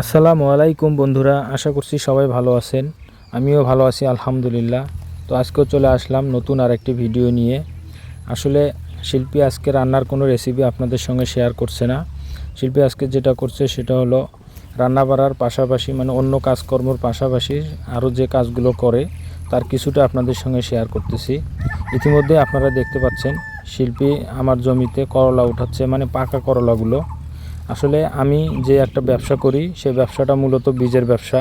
আসসালামু আলাইকুম বন্ধুরা, আশা করছি সবাই ভালো আছেন। আমিও ভালো আছি, আলহামদুলিল্লাহ। তো আজকেও চলে আসলাম নতুন আর একটি ভিডিও নিয়ে। আসলে শিল্পী আজকে রান্নার কোনো রেসিপি আপনাদের সঙ্গে শেয়ার করছে না। শিল্পী আজকে যেটা করছে সেটা হলো রান্না বাড়ার পাশাপাশি মানে অন্য কাজকর্মর পাশাপাশি আরও যে কাজগুলো করে, তার কিছুটা আপনাদের সঙ্গে শেয়ার করতেছি। ইতিমধ্যে আপনারা দেখতে পাচ্ছেন, শিল্পী আমার জমিতে করলা উঠাচ্ছে মানে পাকা করলাগুলো। আসলে আমি যে একটা ব্যবসা করি সেই ব্যবসাটা মূলত বীজের ব্যবসা।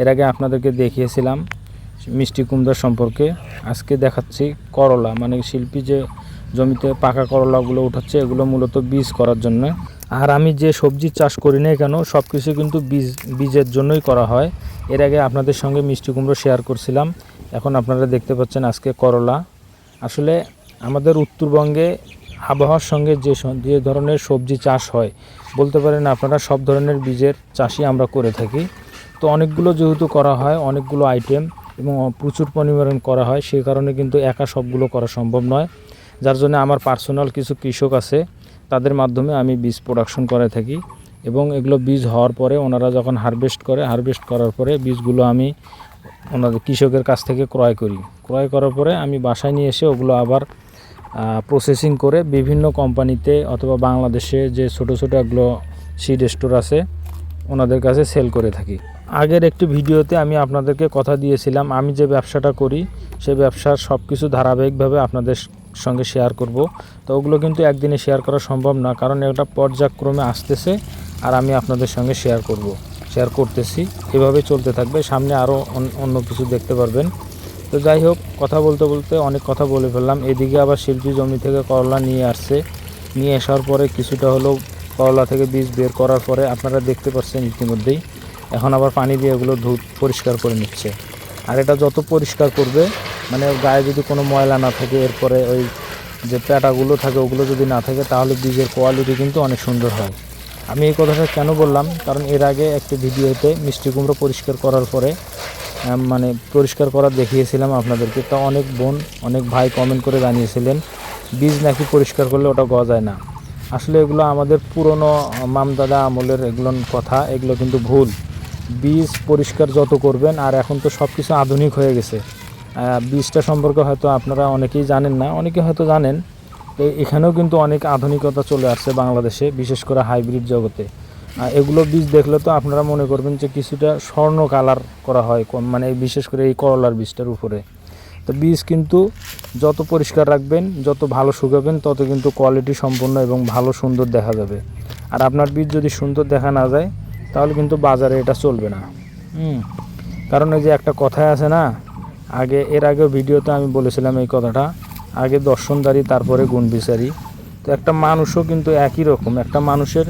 এর আগে আপনাদেরকে দেখিয়েছিলাম মিষ্টি কুমড়া সম্পর্কে। আজকে দেখাচ্ছি করলা মানে শিল্পী যে জমিতে পাকা করলাগুলো উঠাচ্ছে, এগুলো মূলত বীজ করার জন্য। আর আমি যে সবজি চাষ করি না কেন সব কিছু কিন্তু বীজ, বীজের জন্যই করা হয়। এর আগে আপনাদের সঙ্গে মিষ্টি কুমড়ো শেয়ার করছিলাম। এখন আপনারা দেখতে পাচ্ছেন আজকে করলা। আসলে আমাদের উত্তরবঙ্গে আবহাওয়ার সঙ্গে যে যে ধরনের সবজি চাষ হয়, বলতে পারেন আপনারা সব ধরনের বীজের চাষই আমরা করে থাকি। তো অনেকগুলো যেহেতু করা হয়, অনেকগুলো আইটেম এবং প্রচুর পরিমাণ করা হয় সেই কারণে কিন্তু একা সবগুলো করা সম্ভব নয়। যার জন্য আমার পার্সোনাল কিছু কৃষক আছে, তাদের মাধ্যমে আমি বীজ প্রোডাকশন করে থাকি এবং এগুলো বীজ হওয়ার পরে ওনারা যখন হারভেস্ট করে হারভেস্ট করার পরে বীজগুলো আমি ওনাদের কৃষকের কাছ থেকে ক্রয় করি। ক্রয় করার পরে আমি বাসায় নিয়ে এসে ওগুলো আবার প্রসেসিং করে বিভিন্ন কোম্পানিতে অথবা বাংলাদেশে যে ছোট ছোট এগুলো সিড স্টোর আছে, ওনাদের কাছে সেল করে থাকি। আগের একটি ভিডিওতে আমি আপনাদেরকে কথা দিয়েছিলাম, আমি যে ব্যবসাটা করি সেই ব্যবসার সব কিছু ধারাবাহিকভাবে আপনাদের সঙ্গে শেয়ার করব। তো ওগুলো কিন্তু একদিনে শেয়ার করা সম্ভব না, কারণ এটা পর্যায়ক্রমে আসতেছে আর আমি আপনাদের সঙ্গে শেয়ার করব শেয়ার করতেছি। এভাবে চলতে থাকবে, সামনে আরও অন্য কিছু দেখতে পারবেন। তো যাই হোক, কথা বলতে বলতে অনেক কথা বলে ফেললাম। এদিকে আবার শিল্পী জমি থেকে করলা নিয়ে আসছে। নিয়ে আসার পরে কিছুটা হলেও করলা থেকে বীজ বের করার পরে আপনারা দেখতে পাচ্ছেন ইতিমধ্যেই, এখন আবার পানি দিয়ে এগুলো ধুত পরিষ্কার করে নিচ্ছে। আর এটা যত পরিষ্কার করবে মানে গায়ে যদি কোনো ময়লা না থাকে, এরপরে ওই যে প্যাটাগুলো থাকে, ওগুলো যদি না থাকে, তাহলে বীজের কোয়ালিটি কিন্তু অনেক সুন্দর হয়। আমি এই কথাটা কেন বললাম? কারণ এর আগে একটি ভিডিওতে মিষ্টি কুমড়ো পরিষ্কার করার পরে মানে পরিষ্কার করা দেখিয়েছিলাম আপনাদেরকে। তা অনেক বোন, অনেক ভাই কমেন্ট করে জানিয়েছিলেন, বীজ নাকি পরিষ্কার করলে ওটা গজায় না। আসলে এগুলো আমাদের পুরনো মামদাদা আমলের এগুলো কথা, এগুলো কিন্তু ভুল। বীজ পরিষ্কার যত করবেন, আর এখন তো সব কিছু আধুনিক হয়ে গেছে। বীজটা সম্পর্কে হয়তো আপনারা অনেকেই জানেন না, অনেকে হয়তো জানেন। এখানেও কিন্তু অনেক আধুনিকতা চলে আসছে বাংলাদেশে, বিশেষ করে হাইব্রিড জগতে। এগুলো বীজ দেখলে তো আপনারা মনে করবেন যে কিছুটা স্বর্ণ কালার করা হয় মানে বিশেষ করে এই করলার বীজটার উপরে। তো বীজ কিন্তু যত পরিষ্কার রাখবেন, যত ভালো শুকাবেন, তত কিন্তু কোয়ালিটি সম্পন্ন এবং ভালো সুন্দর দেখা যাবে। আর আপনার বীজ যদি সুন্দর দেখা না যায়, তাহলে কিন্তু বাজারে এটা চলবে না। হুম। কারণ ওই যে একটা কথায় আছে না, আগে, এর আগেও ভিডিওতে আমি বলেছিলাম এই কথাটা, আগে দর্শনদারি, তারপরে গুণ বিচারি তো একটা মানুষও কিন্তু একই রকম, একটা মানুষের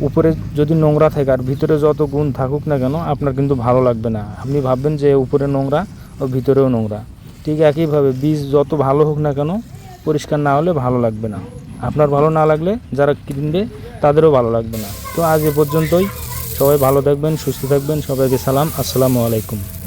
উপরে যদি নোংরা থাকে আর ভিতরে যত গুণ থাকুক না কেন, আপনার কিন্তু ভালো লাগবে না। আপনি ভাববেন যে উপরে নোংরা ও ভিতরেও নোংরা। ঠিক একইভাবে বীজ যত ভালো হোক না কেন, পরিষ্কার না হলে ভালো লাগবে না। আপনার ভালো না লাগলে যারা কিনবে, তাদেরও ভালো লাগবে না। তো আজ এ পর্যন্তই। সবাই ভালো থাকবেন, সুস্থ থাকবেন। সবাইকে সালাম। আসসালামু আলাইকুম।